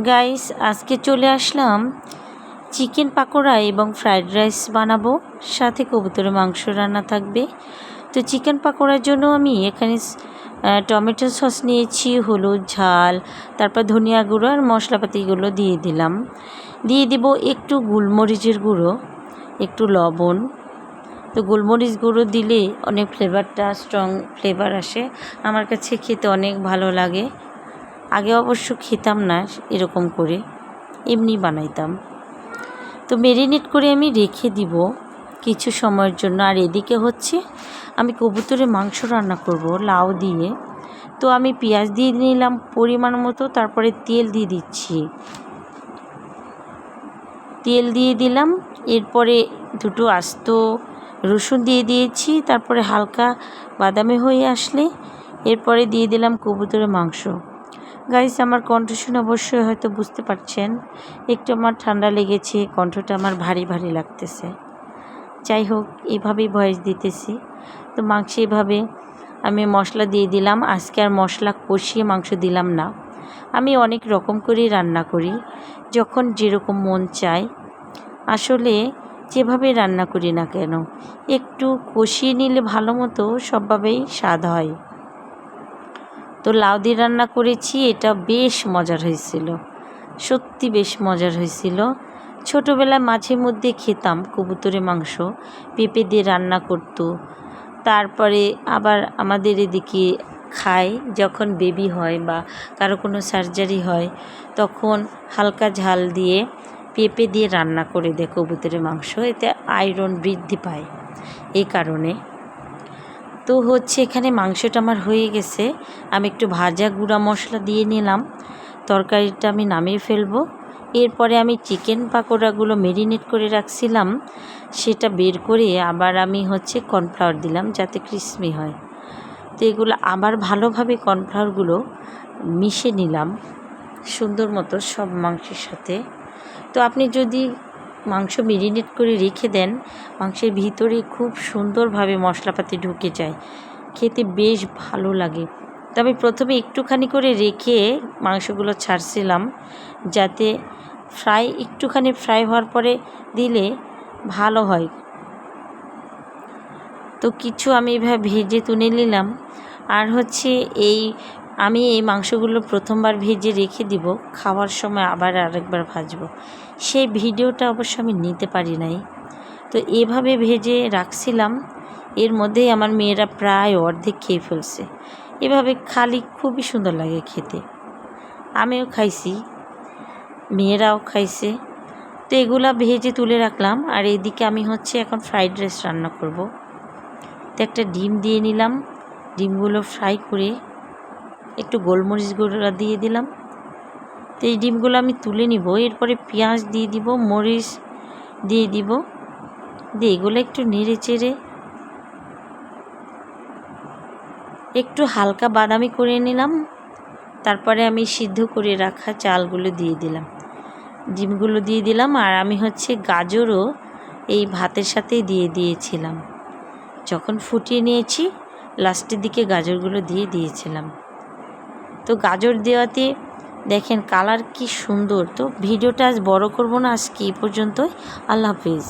Guys আজকে চলে আসলাম chicken pakora এবং ফ্রাইড রাইস বানাবো, সাথে কবুতরের মাংস রান্না থাকবে। তো চিকেন পাকোড়ার জন্য আমি এখানে টমেটো সস নিয়েছি, হলুদ, ঝাল, তারপর ধনিয়া গুঁড়ো আর মশলাপাতিগুলো দিয়ে দিলাম। দিয়ে দিব একটু গোলমরিচের গুঁড়ো, একটু লবণ। তো গোলমরিচ গুঁড়ো দিলে অনেক ফ্লেভারটা স্ট্রং ফ্লেভার আসে। আমার কাছে খেতে অনেক ভালো লাগে। আগে অবশ্য খেতাম না এরকম করে, এমনি বানাইতাম। তো মেরিনেট করে আমি রেখে দিব কিছু সময়ের জন্য। আর এদিকে হচ্ছে আমি কবুতরের মাংস রান্না করব লাউ দিয়ে। তো আমি পেঁয়াজ দিয়ে নিলাম পরিমাণ মতো, তারপরে তেল দিয়ে দিচ্ছি। তেল দিয়ে দিলাম, এরপরে দুটো আস্ত রসুন দিয়ে দিয়েছি, তারপরে হালকা বাদামি হয়ে আসলে এরপরে দিয়ে দিলাম কবুতরের মাংস। গাইস আমার কণ্ঠ অবশ্যই হয়তো বুঝতে পারছেন, একটু আমার ঠান্ডা লেগেছে, কণ্ঠটা আমার ভারী ভারী লাগতেছে। যাই হোক এইভাবেই ভয়েস দিতেছি। তো মাংস এভাবে আমি মশলা দিয়ে দিলাম। আজকে আর মশলা কষিয়ে মাংস দিলাম না। আমি অনেক রকম করেই রান্না করি, যখন যেরকম মন চায়। আসলে যেভাবে রান্না করি না কেন, একটু কষিয়ে নিলে ভালো মতো সবভাবেই স্বাদ হয়। তো লাউ দিয়ে রান্না করেছি, এটা বেশ মজার হয়েছিল। সত্যি বেশ মজার হয়েছিল। ছোটোবেলায় মাঝে মধ্যে খেতাম কবুতরের মাংস, পেঁপে দিয়ে রান্না করতো। তারপরে আবার আমাদের এদিকে খায়, যখন বেবি হয় বা কারও কোনো সার্জারি হয়, তখন হালকা ঝাল দিয়ে পেঁপে দিয়ে রান্না করে দেয় কবুতরের মাংস। এতে আয়রন বৃদ্ধি পায়। এই কারণে তো হচ্ছে এখানে মাংসটা আমার হয়ে গেছে। আমি একটু ভাজা গুঁড়া মশলা দিয়ে নিলাম। তরকারিটা আমি নামিয়ে ফেলব। এরপরে আমি চিকেন পাকোড়াগুলো মেরিনেট করে রাখছিলাম। সেটা বের করে আবার আমি হচ্ছে কর্নফ্লাওয়ার দিলাম যাতে ক্রিসমি হয়। তো এগুলো আবার ভালোভাবে কর্নফ্লাওয়ারগুলো মিশে নিলাম। সুন্দর মতো সব মাংসের সাথে। তো আপনি যদি মাংস মেরিনেট করে রেখে দেন, মাংসের ভিতরে খুব সুন্দরভাবে মশলাপাতি ঢুকে যায়। খেতে বেশ ভালো লাগে। তবে প্রথমে একটুখানি করে রেখে মাংসগুলো ছাড়ছিলাম, যাতে ফ্রাই, একটুখানি ফ্রাই হওয়ার পরে দিলে ভালো হয়। তো কিছু আমি এভাবে ভেজে তুলে নিলাম। আর হচ্ছে এই আমি এই মাংসগুলো প্রথমবার ভেজে রেখে দিব, খাওয়ার সময় আবার আরেকবার ভাজবো। সেই ভিডিওটা অবশ্য আমি নিতে পারি নাই। তো এভাবে ভেজে রাখছিলাম, এর মধ্যেই আমার মেয়েরা প্রায় অর্ধেক খেয়ে ফেলছে। এভাবে খালি খুবই সুন্দর লাগে খেতে। আমিও খাইছি, মেয়েরাও খাইছে। তো এগুলা ভেজে তুলে রাখলাম, আর এদিকে আমি হচ্ছে এখন ফ্রাইড রাইস রান্না করব। তো একটা ডিম দিয়ে নিলাম, ডিমগুলো ফ্রাই করে একটু গোলমরিচ গুঁড়া দিয়ে দিলাম। তো এই ডিমগুলো আমি তুলে নিব, এরপরে পেঁয়াজ দিয়ে দিব, মরিচ দিয়ে দিব। দিয়ে এগুলো একটু নেড়ে চেড়ে একটু হালকা বাদামি করে নিলাম। তারপরে আমি সিদ্ধ করে রাখা চালগুলো দিয়ে দিলাম। ডিমগুলো দিয়ে দিলাম আর আমি হচ্ছে গাজরও এই ভাতের সাথেই দিয়ে দিয়েছিলাম। যখন ফুটিয়ে নিয়েছি, লাস্টের দিকে গাজরগুলো দিয়ে দিয়েছিলাম। তো গাজর দেওয়াতে দেখেন কালার কি সুন্দর। তো ভিডিওটা আজ বড় করব না, আজকে এই পর্যন্তই। আল্লাহ হাফিজ।